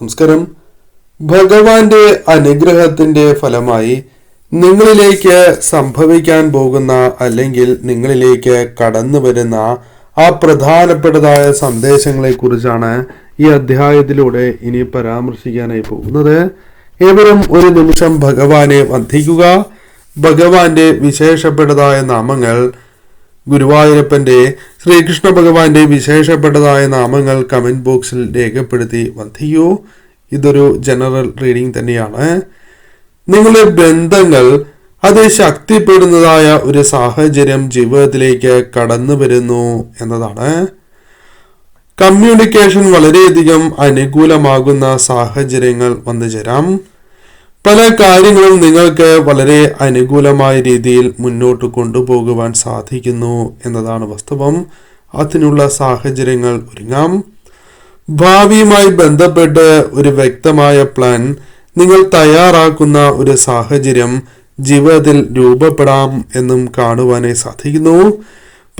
നമസ്കാരം. ഭഗവാന്റെ അനുഗ്രഹത്തിന്റെ ഫലമായി നിങ്ങളിലേക്ക് സംഭവിക്കാൻ പോകുന്ന അല്ലെങ്കിൽ നിങ്ങളിലേക്ക് കടന്നു വരുന്ന ആ പ്രധാനപ്പെട്ടതായ സന്ദേശങ്ങളെ കുറിച്ചാണ് ഈ അധ്യായത്തിലൂടെ ഇനി പരാമർശിക്കാനായി പോകുന്നത്. ഏവരും ഒരു നിമിഷം ഭഗവാനെ വന്ധിക്കുക ഭഗവാന്റെ വിശേഷപ്പെട്ടതായ നാമങ്ങൾ ഗുരുവായൂരപ്പന്റെ ശ്രീകൃഷ്ണ ഭഗവാന്റെ വിശേഷപ്പെട്ടതായ നാമങ്ങൾ കമന്റ് ബോക്സിൽ രേഖപ്പെടുത്തി വന്ധിക്കൂ ഇതൊരു ജനറൽ റീഡിംഗ് തന്നെയാണ്. നിങ്ങളുടെ ബന്ധങ്ങൾ അത് ശക്തിപ്പെടുന്നതായ ഒരു സാഹചര്യം ജീവിതത്തിലേക്ക് കടന്നു വരുന്നു എന്നതാണ്. കമ്മ്യൂണിക്കേഷൻ വളരെയധികം അനുകൂലമാകുന്ന സാഹചര്യങ്ങൾ വന്നു ചേരാം പല കാര്യങ്ങളും നിങ്ങൾക്ക് വളരെ അനുകൂലമായ രീതിയിൽ മുന്നോട്ട് കൊണ്ടുപോകുവാൻ സാധിക്കുന്നു എന്നതാണ് വാസ്തവം. അതിനുള്ള സാഹചര്യങ്ങൾ ഒരുങ്ങാം. ഭാവിയുമായി ബന്ധപ്പെട്ട് ഒരു വ്യക്തമായ പ്ലാൻ നിങ്ങൾ തയ്യാറാക്കുന്ന ഒരു സാഹചര്യം ജീവിതത്തിൽ രൂപപ്പെടാം എന്നും കാണുവാനേ സാധിക്കുന്നു.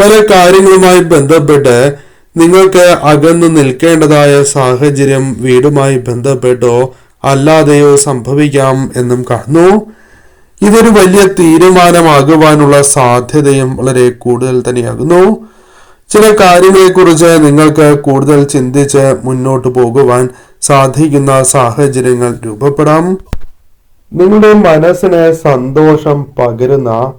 പല കാര്യങ്ങളുമായി ബന്ധപ്പെട്ട് നിങ്ങൾക്ക് അകന്നു നിൽക്കേണ്ടതായ സാഹചര്യം വീടുമായി ബന്ധപ്പെട്ടോ അല്ലാതെയോ സംഭവിക്കാം എന്നും കാണുന്നു ഇതൊരു വലിയ തീരുമാനമാകുവാനുള്ള സാധ്യതയും വളരെ കൂടുതൽ തന്നെയാകുന്നു. ചില കാര്യങ്ങളെക്കുറിച്ച് നിങ്ങൾക്ക് കൂടുതൽ ചിന്തിച്ച് മുന്നോട്ട് പോകുവാൻ സാധിക്കുന്ന സാഹചര്യങ്ങൾ രൂപപ്പെടാം. നിങ്ങളുടെ മനസ്സിന് സന്തോഷം പകരുന്ന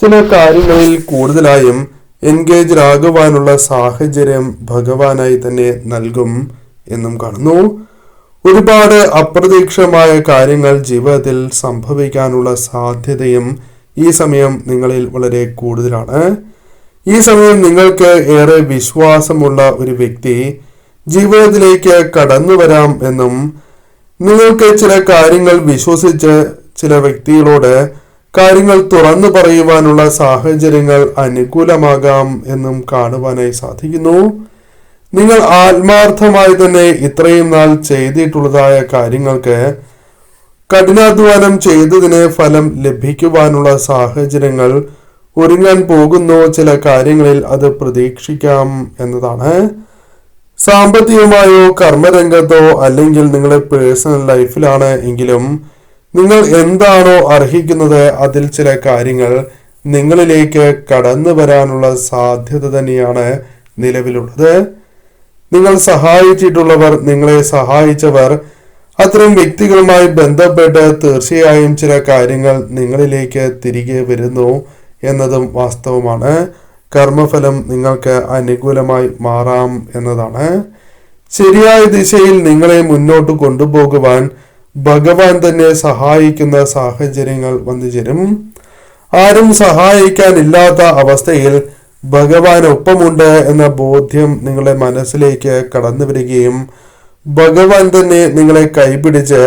ചില കാര്യങ്ങളിൽ കൂടുതലായും എൻഗേജ് ആകുവാനുള്ള സാഹചര്യം ഭഗവാനായി തന്നെ നൽകും എന്നും കാണുന്നു ഒരുപാട് അപ്രതീക്ഷമായ കാര്യങ്ങൾ ജീവിതത്തിൽ സംഭവിക്കാനുള്ള സാധ്യതയും ഈ സമയം നിങ്ങളിൽ വളരെ കൂടുതലാണ്. ഈ സമയം നിങ്ങൾക്ക് ഏറെ വിശ്വാസമുള്ള ഒരു വ്യക്തി ജീവിതത്തിലേക്ക് കടന്നു വരാം എന്നും നിങ്ങൾക്ക് ചില കാര്യങ്ങൾ വിശ്വസിച്ച് ചില വ്യക്തികളോട് കാര്യങ്ങൾ തുറന്നു പറയുവാനുള്ള സാഹചര്യങ്ങൾ അനുകൂലമാകാം എന്നും കാണുവാനായി സാധിക്കുന്നു. നിങ്ങൾ ആത്മാർത്ഥമായി തന്നെ ഇത്രയും നാൾ ചെയ്തിട്ടുള്ളതായ കാര്യങ്ങൾക്ക് കഠിനാധ്വാനം ചെയ്തതിന് ഫലം ലഭിക്കുവാനുള്ള സാഹചര്യങ്ങൾ ഒരുങ്ങാൻ പോകുന്നു. ചില കാര്യങ്ങളിൽ അത് പ്രതീക്ഷിക്കാം എന്നതാണ്. സാമ്പത്തികമായോ കർമ്മരംഗത്തോ അല്ലെങ്കിൽ നിങ്ങളുടെ പേഴ്സണൽ ലൈഫിലാണ് എങ്കിലും നിങ്ങൾ എന്താണോ അർഹിക്കുന്നത് അതിൽ ചില കാര്യങ്ങൾ നിങ്ങളിലേക്ക് കടന്നു വരാനുള്ള സാധ്യത തന്നെയാണ് നിലവിലുള്ളത്. നിങ്ങൾ സഹായിച്ചിട്ടുള്ളവർ നിങ്ങളെ സഹായിച്ചവർ. അത്തരം വ്യക്തികളുമായി ബന്ധപ്പെട്ട് തീർച്ചയായും ചില കാര്യങ്ങൾ നിങ്ങളിലേക്ക് തിരികെ വരുന്നു എന്നതും വാസ്തവമാണ്. കർമ്മഫലം നിങ്ങൾക്ക് അനുകൂലമായി മാറാം എന്നതാണ്. ശരിയായ ദിശയിൽ നിങ്ങളെ മുന്നോട്ട് കൊണ്ടുപോകുവാൻ ഭഗവാൻ തന്നെ സഹായിക്കുന്ന സാഹചര്യങ്ങൾ വന്നു ചേരും ആരും സഹായിക്കാനില്ലാത്ത അവസ്ഥയിൽ ഭഗവാൻ ഒപ്പമുണ്ട് എന്ന ബോധ്യം നിങ്ങളുടെ മനസ്സിലേക്ക് കടന്നു വരികയും ഭഗവാൻ തന്നെ നിങ്ങളെ കൈപിടിച്ച്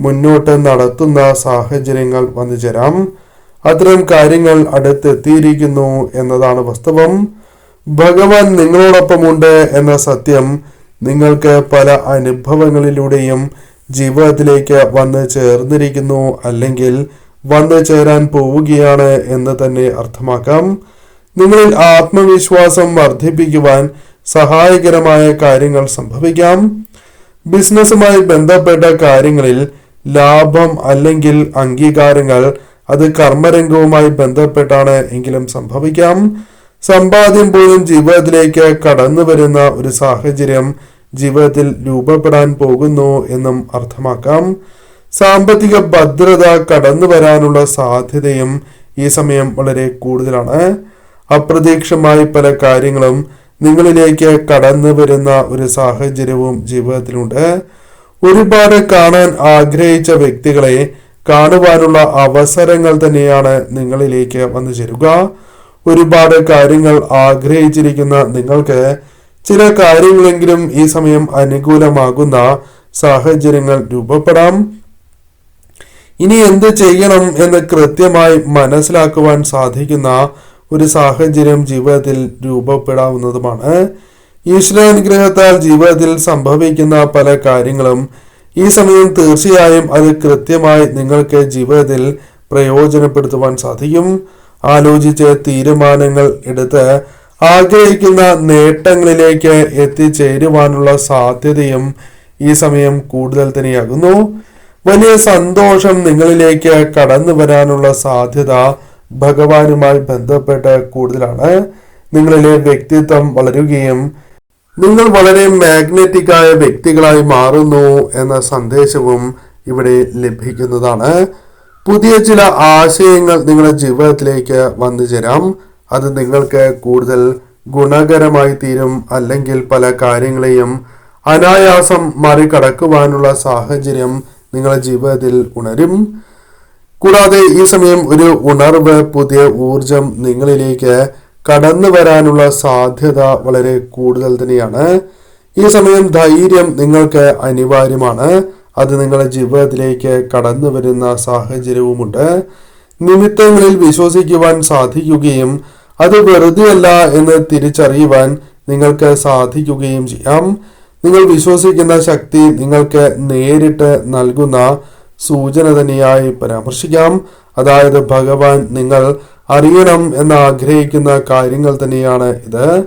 മുന്നോട്ട് നടത്തുന്ന സാഹചര്യങ്ങൾ വന്നു ചേരാം. അത്തരം കാര്യങ്ങൾ അടുത്തെത്തിയിരിക്കുന്നു എന്നതാണ് വാസ്തവം. ഭഗവാൻ നിങ്ങളോടൊപ്പമുണ്ട് എന്ന സത്യം നിങ്ങൾക്ക് പല അനുഭവങ്ങളിലൂടെയും ജീവിതത്തിലേക്ക് വന്ന് ചേർന്നിരിക്കുന്നു അല്ലെങ്കിൽ വന്നു ചേരാൻ പോവുകയാണ് എന്ന് തന്നെ അർത്ഥമാക്കാം. നിങ്ങളിൽ ആത്മവിശ്വാസം വർദ്ധിപ്പിക്കുവാൻ സഹായകരമായ കാര്യങ്ങൾ സംഭവിക്കാം. ബിസിനസ്സുമായി ബന്ധപ്പെട്ട കാര്യങ്ങളിൽ ലാഭം അല്ലെങ്കിൽ അംഗീകാരങ്ങൾ അത് കർമ്മരംഗവുമായി ബന്ധപ്പെട്ടാണ് എങ്കിലും സംഭവിക്കാം. സമ്പാദ്യം പോലും ജീവിതത്തിലേക്ക് കടന്നു വരുന്ന ഒരു സാഹചര്യം ജീവിതത്തിൽ രൂപപ്പെടാൻ പോകുന്നു എന്നും അർത്ഥമാക്കാം. സാമ്പത്തിക ഭദ്രത കടന്നു വരാനുള്ള സാധ്യതയും ഈ സമയം വളരെ കൂടുതലാണ്. അപ്രതീക്ഷമായി പല കാര്യങ്ങളും നിങ്ങളിലേക്ക് കടന്നു വരുന്ന ഒരു സാഹചര്യവും ജീവിതത്തിലുണ്ട്. ഒരുപാട് കാണാൻ ആഗ്രഹിച്ച വ്യക്തികളെ കാണുവാനുള്ള അവസരങ്ങൾ തന്നെയാണ് നിങ്ങളിലേക്ക് വന്നു ചേരുക. ഒരുപാട് കാര്യങ്ങൾ ആഗ്രഹിച്ചിരിക്കുന്ന നിങ്ങൾക്ക് ചില കാര്യങ്ങളെങ്കിലും ഈ സമയം അനുകൂലമാകുന്ന സാഹചര്യങ്ങൾ രൂപപ്പെടാം. ഇനി എന്ത് ചെയ്യണം എന്ന് കൃത്യമായി മനസ്സിലാക്കുവാൻ സാധിക്കുന്ന ഒരു സാഹചര്യം ജീവിതത്തിൽ രൂപപ്പെടാവുന്നതുമാണ്. ഈശ്വരാനുഗ്രഹത്താൽ ജീവിതത്തിൽ സംഭവിക്കുന്ന പല കാര്യങ്ങളും ഈ സമയം തീർച്ചയായും അത് കൃത്യമായി നിങ്ങൾക്ക് ജീവിതത്തിൽ പ്രയോജനപ്പെടുത്തുവാൻ സാധിക്കും. ആലോചിച്ച് തീരുമാനങ്ങൾ എടുത്ത് ആഗ്രഹിക്കുന്ന നേട്ടങ്ങളിലേക്ക് എത്തിച്ചേരുവാനുള്ള സാധ്യതയും ഈ സമയം കൂടുതൽ തന്നെയാകുന്നു. വലിയ സന്തോഷം നിങ്ങളിലേക്ക് കടന്നു വരാനുള്ള സാധ്യത ഭഗവാനുമായി ബന്ധപ്പെട്ട് കൂടുതലാണ്. നിങ്ങളിലെ വ്യക്തിത്വം വളരുകയും നിങ്ങൾ വളരെ മാഗ്നറ്റിക് ആയ വ്യക്തികളായി മാറുന്നു എന്ന സന്ദേശവും ഇവിടെ ലഭിക്കുന്നതാണ്. പുതിയ ചില ആശയങ്ങൾ നിങ്ങളുടെ ജീവിതത്തിലേക്ക് വന്നു ചേരാം. അത് നിങ്ങൾക്ക് കൂടുതൽ ഗുണകരമായി തീരും അല്ലെങ്കിൽ പല കാര്യങ്ങളെയും അനായാസം മറികടക്കുവാനുള്ള സാഹചര്യം നിങ്ങളുടെ ജീവിതത്തിൽ ഉണരും. കൂടാതെ ഈ സമയം ഒരു ഉണർവ് പുതിയ ഊർജം നിങ്ങളിലേക്ക് കടന്നു വരാനുള്ള സാധ്യത വളരെ കൂടുതൽ തന്നെയാണ്. ഈ സമയം ധൈര്യം നിങ്ങൾക്ക് അനിവാര്യമാണ്. അത് നിങ്ങളുടെ ജീവിതത്തിലേക്ക് കടന്നു വരുന്ന സാഹചര്യവുമുണ്ട്. നിമിത്തങ്ങളിൽ വിശ്വസിക്കുവാൻ സാധിക്കുകയും അത് വെറുതെയല്ല എന്ന് തിരിച്ചറിയുവാൻ നിങ്ങൾക്ക് സാധിക്കുകയും ചെയ്യാം. നിങ്ങൾ വിശ്വസിക്കുന്ന ശക്തി നിങ്ങൾക്ക് നേരിട്ട് നൽകുന്ന സൂചന തന്നെയായി പരാമർശിക്കാം. അതായത് ഭഗവാൻ നിങ്ങൾ അറിയണം എന്ന് ആഗ്രഹിക്കുന്ന കാര്യങ്ങൾ തന്നെയാണ് ഇത്.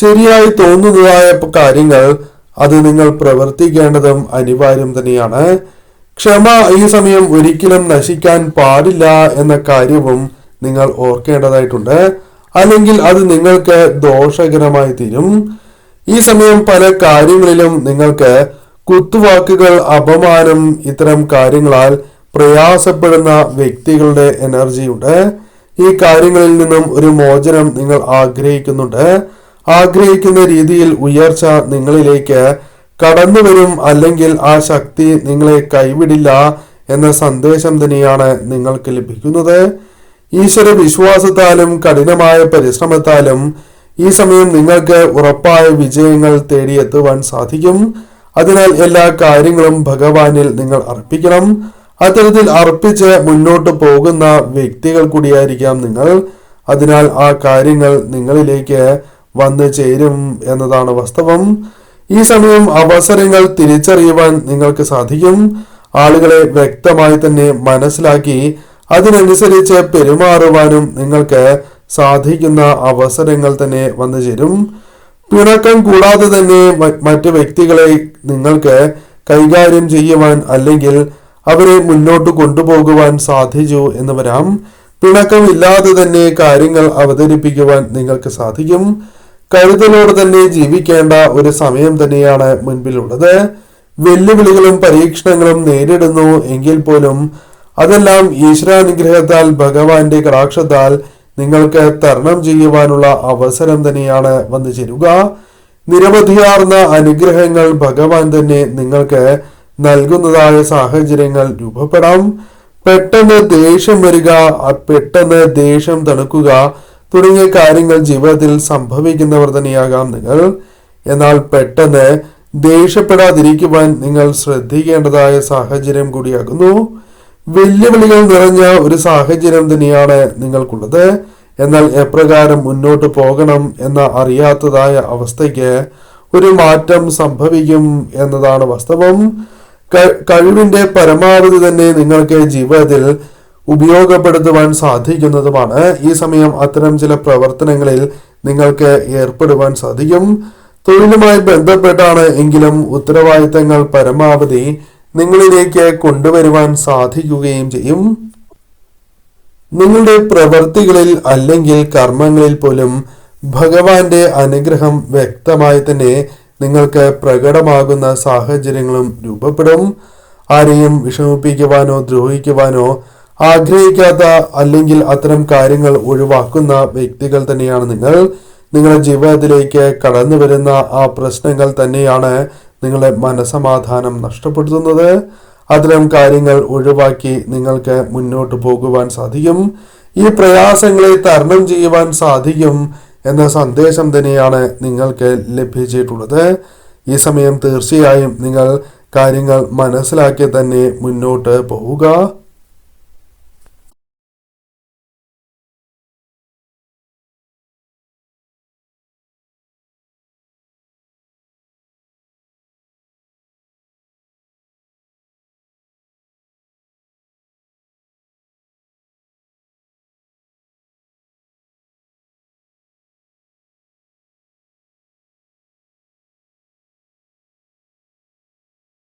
ശരിയായി തോന്നുന്നതായ കാര്യങ്ങൾ അത് നിങ്ങൾ പ്രവർത്തിക്കേണ്ടതും അനിവാര്യം തന്നെയാണ്. ക്ഷമ ഈ സമയം ഒരിക്കലും നശിക്കാൻ പാടില്ല എന്ന കാര്യവും നിങ്ങൾ ഓർക്കേണ്ടതായിട്ടുണ്ട്. അല്ലെങ്കിൽ അത് നിങ്ങൾക്ക് ദോഷകരമായി തീരും. ഈ സമയം പല കാര്യങ്ങളിലും നിങ്ങൾക്ക് കുത്തുവാക്കുകൾ അപമാനം ഇത്തരം കാര്യങ്ങളാൽ പ്രയാസപ്പെടുന്ന വ്യക്തികളുടെ എനർജിയുണ്ട് ഈ കാര്യങ്ങളിൽ നിന്നും ഒരു മോചനം നിങ്ങൾ ആഗ്രഹിക്കുന്നുണ്ട്. ആഗ്രഹിക്കുന്ന രീതിയിൽ ഉയർച്ച നിങ്ങളിലേക്ക് കടന്നു വരും അല്ലെങ്കിൽ ആ ശക്തി നിങ്ങളെ കൈവിടില്ല എന്ന സന്ദേശം തന്നെയാണ് നിങ്ങൾക്ക് ലഭിക്കുന്നത്. ഈശ്വര വിശ്വാസത്താലും കഠിനമായ പരിശ്രമത്താലും ഈ സമയം നിങ്ങൾക്ക് ഉറപ്പായ വിജയങ്ങൾ തേടിയെത്തുവാൻ സാധിക്കും. അതിനാൽ എല്ലാ കാര്യങ്ങളും ഭഗവാനിൽ നിങ്ങൾ അർപ്പിക്കണം. അത്തരത്തിൽ അർപ്പിച്ച് മുന്നോട്ട് പോകുന്ന വ്യക്തികൾ കൂടിയായിരിക്കാം നിങ്ങൾ. അതിനാൽ ആ കാര്യങ്ങൾ നിങ്ങളിലേക്ക് വന്നു ചേരും എന്നതാണ് വാസ്തവം. ഈ സമയം അവസരങ്ങൾ തിരിച്ചറിയുവാൻ നിങ്ങൾക്ക് സാധിക്കും. ആളുകളെ വ്യക്തമായി തന്നെ മനസ്സിലാക്കി അതിനനുസരിച്ച് പെരുമാറുവാനും നിങ്ങൾക്ക് സാധിക്കുന്ന അവസരങ്ങൾ തന്നെ വന്നു ചേരും. പിണക്കം കൂടാതെ തന്നെ മറ്റു വ്യക്തികളെ നിങ്ങൾക്ക് കൈകാര്യം ചെയ്യുവാൻ അല്ലെങ്കിൽ അവരെ മുന്നോട്ട് കൊണ്ടുപോകുവാൻ സാധിച്ചു എന്ന് വരാം. പിണക്കമില്ലാതെ തന്നെ കാര്യങ്ങൾ അവതരിപ്പിക്കുവാൻ നിങ്ങൾക്ക് സാധിക്കും. കരുതലോട് തന്നെ ജീവിക്കേണ്ട ഒരു സമയം തന്നെയാണ് മുൻപിലുള്ളത്. വെല്ലുവിളികളും പരീക്ഷണങ്ങളും നേരിടുന്നു എങ്കിൽ പോലും അതെല്ലാം ഈശ്വരാനുഗ്രഹത്താൽ ഭഗവാന്റെ കടാക്ഷത്താൽ നിങ്ങൾക്ക് തരണം ചെയ്യുവാനുള്ള അവസരം തന്നെയാണ് വന്നു ചേരുക. നിരവധിയാർന്ന അനുഗ്രഹങ്ങൾ ഭഗവാൻ തന്നെ നിങ്ങൾക്ക് നൽകുന്നതായ സാഹചര്യങ്ങൾ രൂപപ്പെടാം. പെട്ടെന്ന് ദേഷ്യം വരിക പെട്ടെന്ന് ദേഷ്യം തണുക്കുക തുടങ്ങിയ കാര്യങ്ങൾ ജീവിതത്തിൽ സംഭവിക്കുന്നവർ തന്നെയാകാം നിങ്ങൾ. എന്നാൽ പെട്ടെന്ന് ദേഷ്യപ്പെടാതിരിക്കുവാൻ നിങ്ങൾ ശ്രദ്ധിക്കേണ്ടതായ സാഹചര്യം കൂടിയാകുന്നു. വെല്ലുവിളികൾ നിറഞ്ഞ ഒരു സാഹചര്യം തന്നെയാണ് നിങ്ങൾക്കുള്ളത്. എന്നാൽ എപ്രകാരം മുന്നോട്ട് പോകണം എന്ന അറിയാത്തതായ അവസ്ഥയ്ക്ക് ഒരു മാറ്റം സംഭവിക്കും എന്നതാണ് വാസ്തവം. കഴിവിന്റെ പരമാവധി തന്നെ നിങ്ങൾക്ക് ജീവിതത്തിൽ ഉപയോഗപ്പെടുത്തുവാൻ സാധിക്കുന്നതുമാണ്. ഈ സമയം അത്തരം ചില പ്രവർത്തനങ്ങളിൽ നിങ്ങൾക്ക് ഏർപ്പെടുവാൻ സാധിക്കും. തൊഴിലുമായി ബന്ധപ്പെട്ടാണ് എങ്കിലും ഉത്തരവാദിത്തങ്ങൾ പരമാവധി നിങ്ങളിലേക്ക് കൊണ്ടുവരുവാൻ സാധിക്കുകയും ചെയ്യും. നിങ്ങളുടെ പ്രവൃത്തികളിൽ അല്ലെങ്കിൽ കർമ്മങ്ങളിൽ പോലും ഭഗവാന്റെ അനുഗ്രഹം വ്യക്തമായി തന്നെ നിങ്ങൾക്ക് പ്രകടമാകുന്ന സാഹചര്യങ്ങളും രൂപപ്പെടും. ആരെയും വിഷമിപ്പിക്കുവാനോ ദ്രോഹിക്കുവാനോ ആഗ്രഹിക്കാത്ത അല്ലെങ്കിൽ അത്തരം കാര്യങ്ങൾ ഒഴിവാക്കുന്ന വ്യക്തികൾ തന്നെയാണ് നിങ്ങൾ. നിങ്ങളുടെ ജീവിതത്തിലേക്ക് കടന്നു വരുന്ന ആ പ്രശ്നങ്ങൾ തന്നെയാണ് നിങ്ങളെ മനസമാധാനം നഷ്ടപ്പെടുത്തുന്നത്. അത്തരം കാര്യങ്ങൾ ഒഴിവാക്കി നിങ്ങൾക്ക് മുന്നോട്ട് പോകുവാൻ സാധിക്കും. ഈ പ്രയാസങ്ങളെ തരണം ചെയ്യുവാൻ സാധിക്കും എന്ന സന്ദേശം തന്നെയാണ് നിങ്ങൾക്ക് ലഭിച്ചിട്ടുള്ളത്. ഈ സമയം തീർച്ചയായും നിങ്ങൾ കാര്യങ്ങൾ മനസ്സിലാക്കി തന്നെ മുന്നോട്ട് പോവുക.